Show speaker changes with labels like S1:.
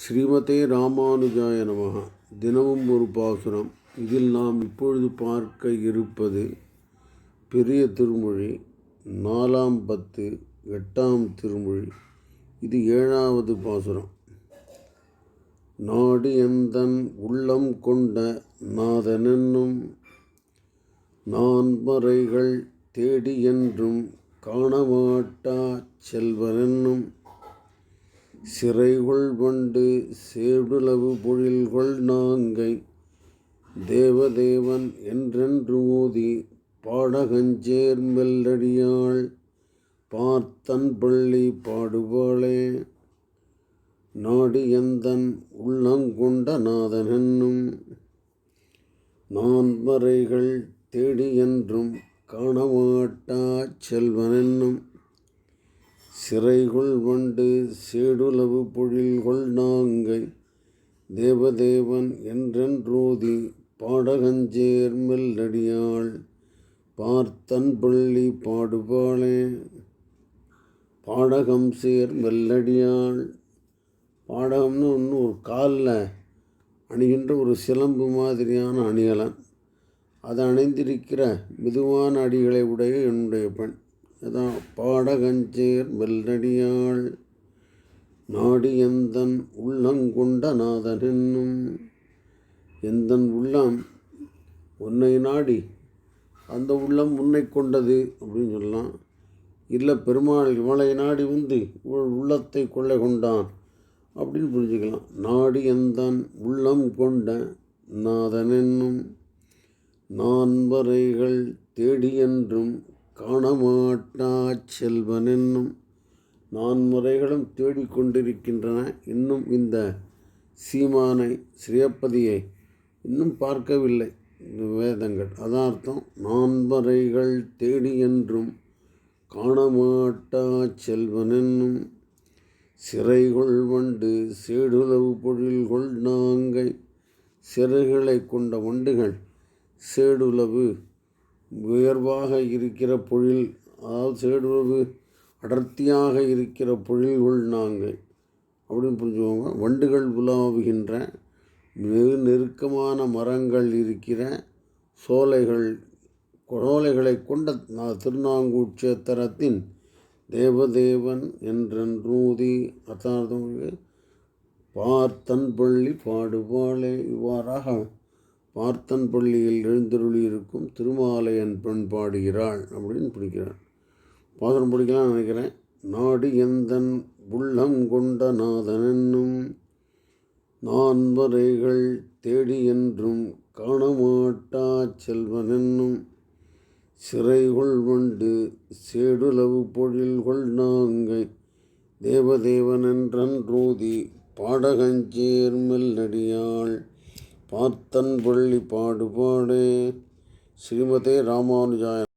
S1: ஸ்ரீமதே ராமானுஜாய நமக தினமும் ஒரு பாசுரம். இதில் நாம் இப்பொழுது பார்க்க இருப்பது பெரிய திருமொழி நாலாம் பத்து எட்டாம் திருமொழி. இது ஏழாவது பாசுரம். நாடு எந்தன் உள்ளம் கொண்ட நாதனென்னும் நான்மறைகள் தேடி என்றும் காணமாட்டா செல்வனென்னும் சிறைகொள் வண்டு சேடுளவு பொழில்கொள் நாங்கை. தேவதேவன் என்றென்று ஊதி பாடகஞ்சேர் மெல்லடியாள் பார்த்தன் பள்ளி பாடுவாளே. நாடி எந்தன் உள்ளங்கொண்ட நாதனென்னும் நான்மறைகள் தேடி என்றும் காணமாட்டா செல்வனென்னும் சிறைகொள் வண்டு சேடுலவு பொழில்கொள் நாங்கை தேவதேவன் என்றென்றோதி பாடகஞ்சேர் மெல்லடியாள் பார்த்தன் பள்ளி பாடுபாளே. பாடகம் சேர் மெல்லடியாள் பாடகம்னு ஒன்று ஒரு காலில் அணிகின்ற ஒரு சிலம்பு மாதிரியான அணிகலன். அதை அணிந்திருக்கிற மெதுவான அடிகளை உடைய என்னுடைய பெண். அதான் பாடகஞ்சேர் மெல்லடியாள் நாடியந்தன் உள்ளங்கொண்ட நாதனென்னும் எந்தன் உள்ளம் உன்னை நாடி அந்த உள்ளம் உன்னை கொண்டது அப்படின்னு சொல்லலாம். இல்லை பெருமாள் இவளை நாடி வந்து இவள் உள்ளத்தை கொள்ளை கொண்டான் அப்படின்னு புரிஞ்சுக்கலாம். நாடி எந்தன் உள்ளம் கொண்ட நாதனென்னும் நான்வரைகள் தேடி என்றும் காணமாட்டா செல்வனென்னும் நான் முறைகளும் தேடிக்கொண்டிருக்கின்றன. இன்னும் இந்த சீமானை ஸ்ரீயப்பதியை இன்னும் பார்க்கவில்லை. இந்த வேதங்கள் அதார்த்தம் நான்மறைகள் தேடி என்றும் காணமாட்டா செல்வனென்னும் சிறைகொள் வண்டு சேடுளவு பொழில்கொள் நாங்கை சிறைகளை கொண்ட வண்டுகள் சேடுளவு உயர்வாக இருக்கிற பொழில் அதாவது சேடுறவு அடர்த்தியாக இருக்கிற பொழில்கள் நாங்கள். அப்படின்னு புரிஞ்சுக்கோங்க. வண்டுகள் உலாவுகின்ற வெகு நெருக்கமான மரங்கள் இருக்கிற சோலைகள் சோலைகளை கொண்ட திருநாங்கூட்சேத்திரத்தின் தேவதேவன் என்றென்றூதி அர்த்தார்த்தம் பார்த்தன் பள்ளி பாடுபாளே இவ்வாறாக பார்த்தன் பள்ளியில் எழுந்தருளியிருக்கும் திருமாலையன் பெண் பாடுகிறாள் அப்படின்னு பிடிக்கிறான் பாசனம் பிடிக்கலாம்னு நினைக்கிறேன். நாடு எந்தன் உள்ளம் கொண்ட நாதனென்னும் நான்வரைகள் தேடி என்றும் காணமாட்டா செல்வனென்னும் சிறைகொள் வண்டு சேடுலவு பொழில்கொள் நாங்கை தேவதேவனென்றன்றோதி பாடகஞ்சேர்மெல் நடியாள் பார்த்தன் பள்ளி பாடுபாடு ஸ்ரீமதே ராமானுஜாய